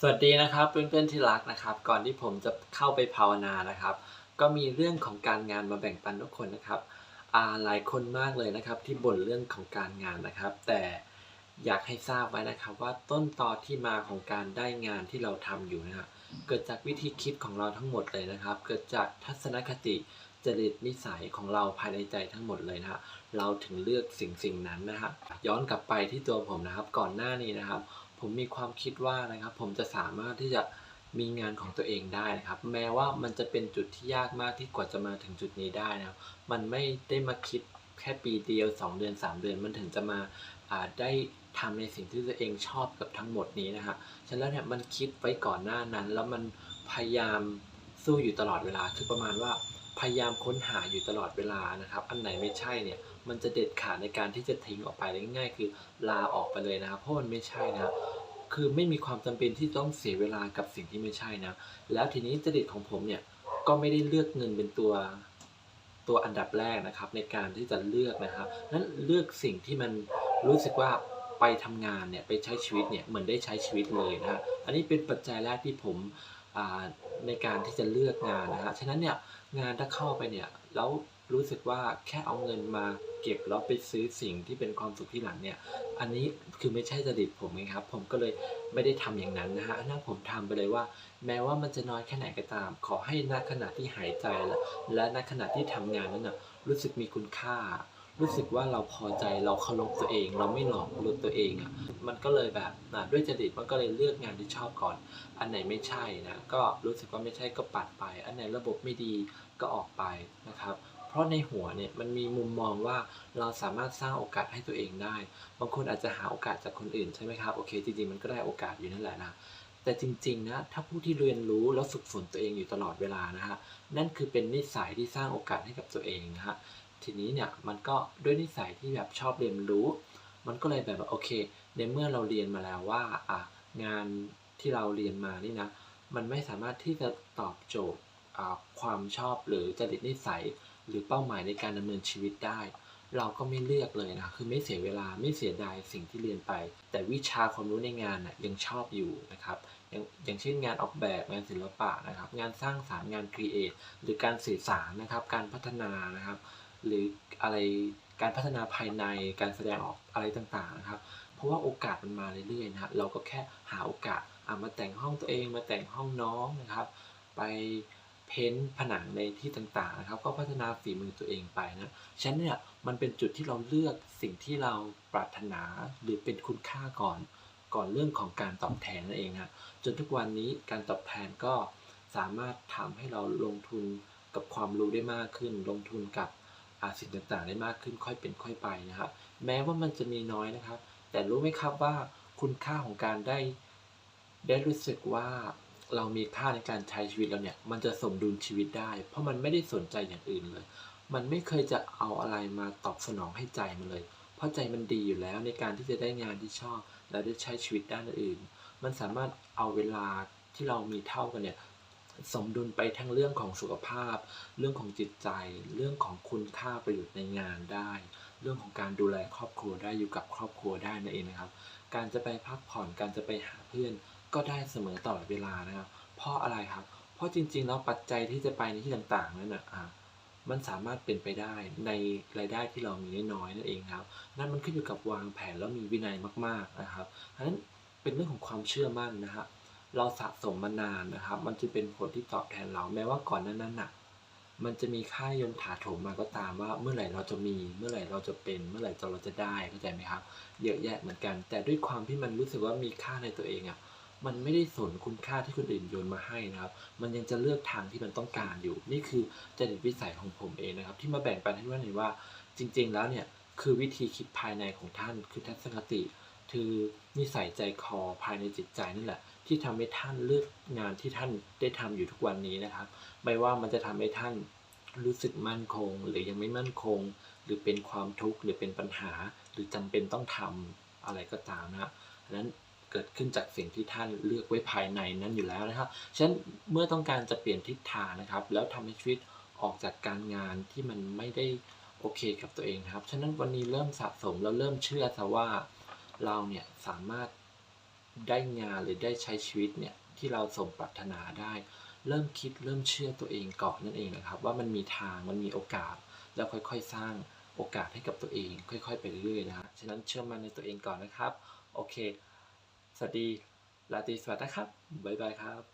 สวัสดีนะครับเพื่อนๆที่รักนะครับ ก่อนที่ผมจะเข้าไปภาวนานะครับ ก็มีเรื่องของการงานมาแบ่งปันทุกคนนะครับอ่าหลายคนมากเลยนะครับที่บ่นเรื่องของการงานนะครับ แต่อยากให้ทราบไว้นะครับว่าต้นตอที่มาของการได้งานที่เราทำอยู่นะครับเกิดจากวิธีคิดของเราทั้งหมดเลยนะครับ เกิดจากทัศนคติจริตนิสัยของเราภายในใจทั้งหมดเลยนะฮะเราถึงเลือกสิ่งสิ่งนั้นนะฮะย้อนกลับไปที่ตัวผมนะครับ ก่อนหน้านี้นะครับ ผมมีความคิดว่านะครับ ผมจะสามารถที่จะมีงานของตัวเองได้นะครับ แม้ว่ามันจะเป็นจุดที่ยากมากที่กว่าจะมาถึงจุดนี้ได้นะครับ มันไม่ได้มาคิดแค่ปีเดียว 2 เดือน 3 เดือนมันถึงจะมาได้ทำในสิ่งที่ตัวเองชอบกับทั้งหมดนี้นะฮะฉะนั้นเนี่ยมันคิดไว้ก่อนหน้านั้น แล้วมันพยายามสู้อยู่ตลอดเวลา คือประมาณว่าพยายามค้นหาอยู่ตลอดเวลานะครับ อันไหนไม่ใช่เนี่ย มันจะเด็ดขาดในการที่จะทิ้งออกไปง่ายๆคือลาออกไปเลยนะครับ เพราะมันไม่ใช่นะ คือไม่มีความจำเป็นที่ต้องเสียเวลากับสิ่งที่ไม่ใช่นะ แล้วทีนี้จริตของผมเนี่ยก็ไม่ได้เลือกเงินเป็นตัวตัวอันดับแรกนะครับ ในการที่จะเลือกนะครับนั้นเลือกสิ่งที่มันรู้สึกว่าไปทำงานเนี่ยไปใช้ชีวิตเนี่ยเหมือนได้ใช้ชีวิตเลยนะอันนี้เป็นปัจจัยแรกที่ผมอ่าในการที่จะเลือกงานนะฮะฉะนั้นเนี่ยงานถ้าเข้าไปเนี่ยแล้ว รู้สึกว่าแค่เอาเงินมาเก็บแล้วไปซื้อสิ่งที่เป็นความสุขที่หลังเนี่ย อันนี้คือไม่ใช่จริตผมไงครับ ผมก็เลยไม่ได้ทำอย่างนั้นนะฮะนั่นผมทำไปเลยว่า แม้ว่ามันจะน้อยแค่ไหนก็ตาม ขอให้ณขณะที่หายใจและและณขณะที่ทำงานนั้นนะรู้สึกมีคุณค่า รู้สึกว่าเราพอใจเราเคารพตัวเอง เราไม่หลอกลวงตัวเองอะมันก็เลยแบบอะด้วยจริตมันก็เลยเลือกงานที่ชอบก่อน อันไหนไม่ใช่นะก็รู้สึกว่าไม่ใช่ก็ปัดไป อันไหนระบบไม่ดีก็ออกไปนะครับ เพราะในหัวเนี่ยมันมีมุมมองว่าเราสามารถสร้างโอกาสให้ตัวเองได้ บางคนอาจจะหาโอกาสจากคนอื่นใช่ไหมครับ โอเค จริงๆ มันก็ได้โอกาสอยู่นั่นแหละนะ แต่จริงๆ นะ ถ้าผู้ที่เรียนรู้แล้วฝึกฝนตัวเองอยู่ตลอดเวลานะฮะ นั่นคือเป็นนิสัยที่สร้างโอกาสให้กับตัวเองนะฮะ ทีนี้เนี่ยมันก็ด้วยนิสัยที่แบบชอบเรียนรู้ มันก็เลยแบบโอเค ในเมื่อเราเรียนมาแล้วว่าอะงานที่เราเรียนมานี่นะ มันไม่สามารถที่จะตอบโจทย์ความชอบหรือจริตนิสัย หรือเป้าหมายในการดำเนินชีวิตได้ เราก็ไม่เลือกเลยนะคือไม่เสียเวลาไม่เสียดายสิ่งที่เรียนไป แต่วิชาความรู้ในงานน่ะยังชอบอยู่นะครับอย่างอย่างเช่นงานออกแบบงานศิลปะนะครับ งานสร้างสรรค์งานครีเอทหรือการสื่อสารนะครับ การพัฒนานะครับ หรืออะไรการพัฒนาภายในการแสดงออกอะไรต่างๆนะครับ เพราะว่าโอกาสมันมาเรื่อยๆนะเราก็แค่หาโอกาสอะมาแต่งห้องตัวเองมาแต่งห้องน้องนะครับ ไป เพ้นผนังในที่ต่างๆนะครับ ก็พัฒนาฝีมือตัวเองไปนะฉะนั้นเนี่ยมันเป็นจุดที่เราเลือกสิ่งที่เราปรารถนาหรือเป็นคุณค่าก่อนก่อนเรื่องของการตอบแทนนั่นเองนะจนทุกวันนี้การตอบแทนก็สามารถทำให้เราลงทุนกับความรู้ได้มากขึ้น ลงทุนกับอาสิ่งต่างๆ ได้มากขึ้นค่อยเป็นค่อยไปนะครับ แม้ว่ามันจะมีน้อยนะครับ แต่รู้ไหมครับว่าคุณค่าของการได้ ได้รู้สึกว่า เรามีค่าในการใช้ชีวิตเราเนี่ยมันจะสมดุลชีวิตได้ เพราะมันไม่ได้สนใจอย่างอื่นเลย มันไม่เคยจะเอาอะไรมาตอบสนองให้ใจมันเลย เพราะใจมันดีอยู่แล้วในการที่จะได้งานที่ชอบ และได้ใช้ชีวิตด้านอื่น มันสามารถเอาเวลาที่เรามีเท่ากันเนี่ยสมดุลไปทั้งเรื่องของสุขภาพ เรื่องของจิตใจ เรื่องของคุณค่าประโยชน์ในงานได้ เรื่องของการดูแลครอบครัวได้อยู่กับครอบครัวได้นั่นเองนะครับ การจะไปพักผ่อนการจะไปหาเพื่อน ก็ได้เสมอตลอดเวลานะครับ เพราะอะไรครับ เพราะจริงๆแล้วปัจจัยที่จะไปในที่ต่างๆนั้นนะอะมันสามารถเป็นไปได้ในรายได้ที่เรามีน้อยๆนั่นเองครับ นั่นมันขึ้นอยู่กับวางแผนแล้วมีวินัยมากๆนะครับเพราะฉะนั้นเป็นเรื่องของความเชื่อมั่นนะฮะเราสะสมมานานนะครับ มันจะเป็นผลที่ตอบแทนเราแม้ว่าก่อนนั้นน่ะมันจะมีค่ายนถาโถมมาก็ตามว่าเมื่อไหร่เราจะมี เมื่อไหร่เราจะเป็น เมื่อไหร่เราจะได้เข้าใจไหมครับ เยอะแยะเหมือนกัน แต่ด้วยความที่มันรู้สึกว่ามีค่าในตัวเองอะ มันไม่ได้สนคุณค่าที่คนอื่นโยนมาให้นะครับ มันยังจะเลือกทางที่มันต้องการอยู่ นี่คือจริตวิสัยของผมเองนะครับ ที่มาแบ่งปันให้ว่าเห็นว่า จริง ๆ แล้วเนี่ยคือวิธีคิดภายในของท่าน คือทัศนคติ คือนิสัยใจคอภายในจิตใจนั่นแหละ ที่ทำให้ท่านเลือกงานที่ท่านได้ทำอยู่ทุกวันนี้นะครับ ไม่ว่ามันจะทำให้ท่านรู้สึกมั่นคง หรือยังไม่มั่นคง หรือเป็นความทุกข์หรือเป็นปัญหา หรือจำเป็นต้องทำอะไรก็ตามนะครับดังนั้น เกิดขึ้นจากสิ่งที่ท่านเลือกไว้ภายในนั้นอยู่แล้วนะครับฉะนั้นเมื่อต้องการจะเปลี่ยนทิศทางนะครับ แล้วทำให้ชีวิตออกจากการงานที่มันไม่ได้โอเคกับตัวเองครับ ฉะนั้นวันนี้เริ่มสะสมแล้วเริ่มเชื่อซะว่าเราเนี่ยสามารถได้งานหรือได้ใช้ชีวิตเนี่ยที่เราสมปรารถนาได้ เริ่มคิดเริ่มเชื่อตัวเองก่อนนั่นเองนะครับ ว่ามันมีทางมันมีโอกาส แล้วค่อยๆ สร้างโอกาสให้กับตัวเอง ค่อย ๆ ไปเรื่อยๆนะฉะนั้นเชื่อมั่นในตัวเองก่อนนะครับ โอเค สวัสดีลาตรีสวัสดีครับ บ๊ายบายครับ